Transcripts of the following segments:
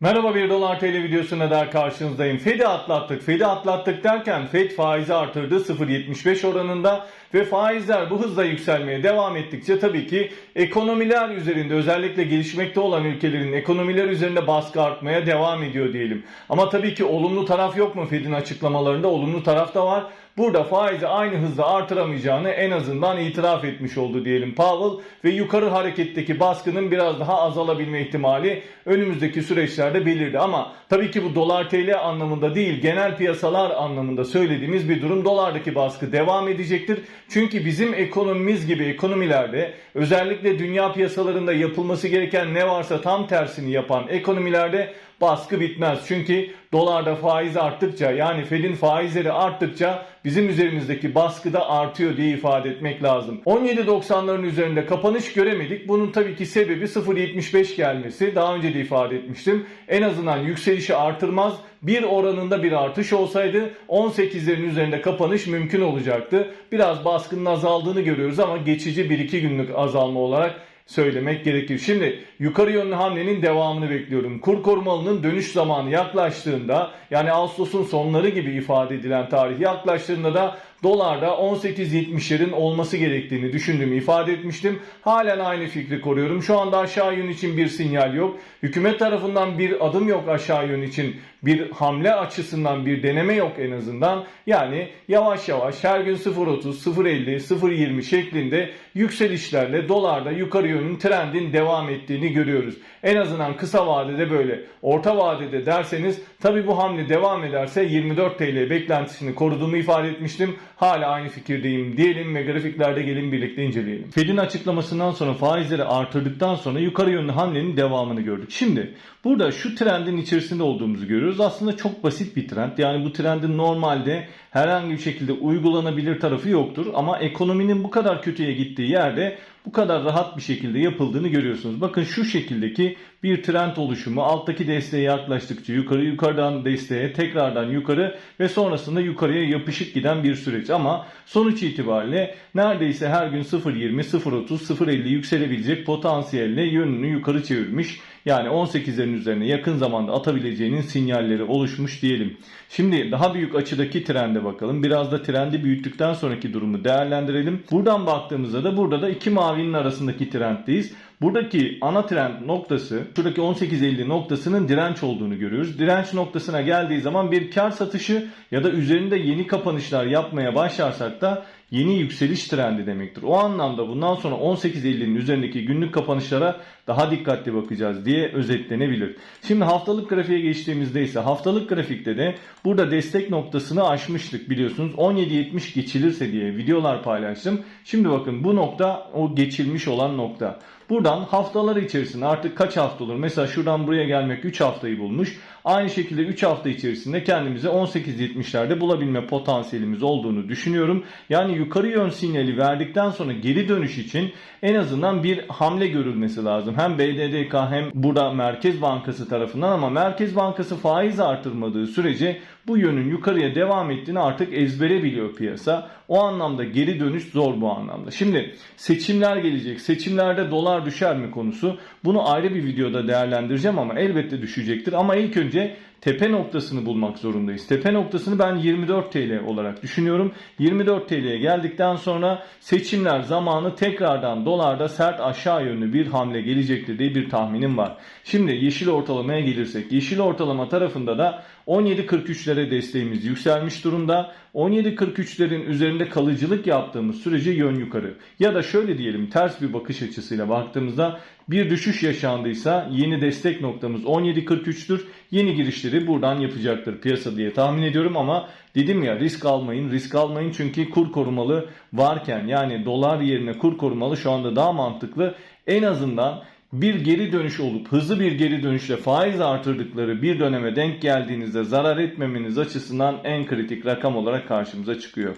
Merhaba bir dolar TL videosuna daha karşınızdayım. Fed'i atlattık. Fed'i atlattık derken Fed faizi artırdı 0.75 oranında ve faizler bu hızla yükselmeye devam ettikçe tabii ki ekonomiler üzerinde özellikle gelişmekte olan ülkelerin ekonomiler üzerinde baskı artmaya devam ediyor diyelim. Ama tabii ki olumlu taraf yok mu Fed'in açıklamalarında? Olumlu taraf da var. Burada faizi aynı hızda artıramayacağını en azından itiraf etmiş oldu diyelim Powell ve yukarı hareketteki baskının biraz daha azalabilme ihtimali önümüzdeki süreçlerde belirdi. Ama tabii ki bu dolar TL anlamında değil genel piyasalar anlamında söylediğimiz bir durum dolardaki baskı devam edecektir. Çünkü bizim ekonomimiz gibi ekonomilerde özellikle dünya piyasalarında yapılması gereken ne varsa tam tersini yapan ekonomilerde baskı bitmez. Çünkü dolarda faiz arttıkça yani Fed'in faizleri arttıkça bizim üzerimizdeki baskı da artıyor diye ifade etmek lazım. 17.90'ların üzerinde kapanış göremedik. Bunun tabii ki sebebi 0.75 gelmesi. Daha önce de ifade etmiştim. En azından yükselişi artırmaz. Bir oranında bir artış olsaydı 18'lerin üzerinde kapanış mümkün olacaktı. Biraz baskının azaldığını görüyoruz ama geçici 1-2 günlük azalma olarak söylemek gerekir. Şimdi yukarı yönlü hamlenin devamını bekliyorum. Kur korumalının dönüş zamanı yaklaştığında yani Ağustos'un sonları gibi ifade edilen tarih yaklaştığında da dolarda 18.70'lerin olması gerektiğini düşündüğümü ifade etmiştim. Halen aynı fikri koruyorum. Şu anda aşağı yön için bir sinyal yok. Hükümet tarafından bir adım yok aşağı yön için. Bir hamle açısından bir deneme yok en azından. Yani yavaş yavaş her gün 0.30, 0.50, 0.20 şeklinde yükselişlerle dolarda yukarı yönün trendin devam ettiğini görüyoruz. En azından kısa vadede böyle. Orta vadede derseniz tabi bu hamle devam ederse 24 TL beklentisini koruduğumu ifade etmiştim. Hala aynı fikirdeyim diyelim ve grafiklerde gelin birlikte inceleyelim. Fed'in açıklamasından sonra faizleri artırdıktan sonra yukarı yönlü hamlenin devamını gördük. Şimdi burada şu trendin içerisinde olduğumuzu görüyoruz. Aslında çok basit bir trend. Yani bu trendin normalde herhangi bir şekilde uygulanabilir tarafı yoktur. Ama ekonominin bu kadar kötüye gittiği yerde bu kadar rahat bir şekilde yapıldığını görüyorsunuz. Bakın şu şekildeki bir trend oluşumu alttaki desteğe yaklaştıkça yukarı yukarıdan desteğe tekrardan yukarı ve sonrasında yukarıya yapışık giden bir süreç. Ama sonuç itibariyle neredeyse her gün 0.20, 0.30, 0.50 yükselebilecek potansiyelle yönünü yukarı çevirmiş. Yani 18'lerin üzerine yakın zamanda atabileceğinin sinyalleri oluşmuş diyelim. Şimdi daha büyük açıdaki trende bakalım. Biraz da trendi büyüttükten sonraki durumu değerlendirelim. Buradan baktığımızda da burada da iki mavinin arasındaki trenddeyiz. Buradaki ana trend noktası, şuradaki 18.50 noktasının direnç olduğunu görüyoruz. Direnç noktasına geldiği zaman bir kar satışı ya da üzerinde yeni kapanışlar yapmaya başlarsak da yeni yükseliş trendi demektir. O anlamda bundan sonra 18.50'nin üzerindeki günlük kapanışlara daha dikkatli bakacağız diye özetlenebilir. Şimdi haftalık grafiğe geçtiğimizde ise haftalık grafikte de burada destek noktasını aşmıştık biliyorsunuz. 17.70 geçilirse diye videolar paylaştım. Şimdi bakın bu nokta o geçilmiş olan nokta. Buradan haftalar içerisinde artık kaç hafta olur? Mesela şuradan buraya gelmek 3 haftayı bulmuş. Aynı şekilde 3 hafta içerisinde kendimize 18.70'lerde bulabilme potansiyelimiz olduğunu düşünüyorum. Yani yukarı yön sinyali verdikten sonra geri dönüş için en azından bir hamle görülmesi lazım. Hem BDDK hem burada Merkez Bankası tarafından ama Merkez Bankası faiz artırmadığı sürece bu yönün yukarıya devam ettiğini artık ezbere biliyor piyasa. O anlamda geri dönüş zor bu anlamda. Şimdi seçimler gelecek. Seçimlerde dolar düşer mi konusu. Bunu ayrı bir videoda değerlendireceğim ama elbette düşecektir. Ama ilk önce önce tepe noktasını bulmak zorundayız. Tepe noktasını ben 24 TL olarak düşünüyorum. 24 TL'ye geldikten sonra seçimler zamanı tekrardan dolarda sert aşağı yönlü bir hamle gelecektir diye bir tahminim var. Şimdi yeşil ortalamaya gelirsek. Yeşil ortalama tarafında da 17.43'lere desteğimiz yükselmiş durumda. 17.43'lerin üzerinde kalıcılık yaptığımız sürece yön yukarı. Ya da şöyle diyelim ters bir bakış açısıyla baktığımızda bir düşüş yaşandıysa yeni destek noktamız 17.43'tür. Yeni girişleri buradan yapacaktır piyasa diye tahmin ediyorum ama dedim ya risk almayın risk almayın çünkü kur korumalı varken yani dolar yerine kur korumalı şu anda daha mantıklı. En azından bir geri dönüş olup hızlı bir geri dönüşle faiz artırdıkları bir döneme denk geldiğinizde zarar etmemeniz açısından en kritik rakam olarak karşımıza çıkıyor.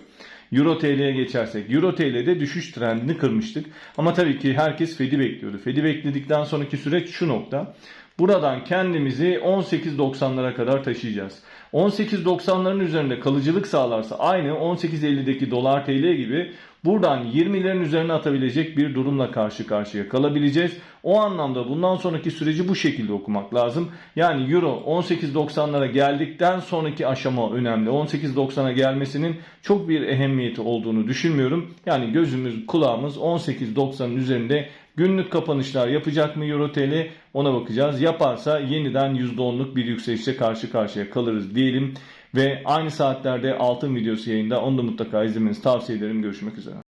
Euro TL'ye geçersek. Euro TL'de düşüş trendini kırmıştık. Ama tabii ki herkes Fed'i bekliyordu. Fed'i bekledikten sonraki süreç şu nokta. Buradan kendimizi 18.90'lara kadar taşıyacağız. 18.90'ların üzerinde kalıcılık sağlarsa aynı 18.50'deki dolar TL gibi buradan 20'lerin üzerine atabilecek bir durumla karşı karşıya kalabileceğiz. O anlamda bundan sonraki süreci bu şekilde okumak lazım. Yani euro 18.90'lara geldikten sonraki aşama önemli. 18.90'a gelmesinin çok bir ehemmiyeti olduğunu düşünmüyorum. Yani gözümüz kulağımız 18.90'ın üzerinde günlük kapanışlar yapacak mı euro TL ona bakacağız. Yaparsa yeniden %10'luk bir yükselişle karşı karşıya kalırız diyelim. Ve aynı saatlerde altın videosu yayında onu da mutlaka izlemenizi tavsiye ederim. Görüşmek üzere.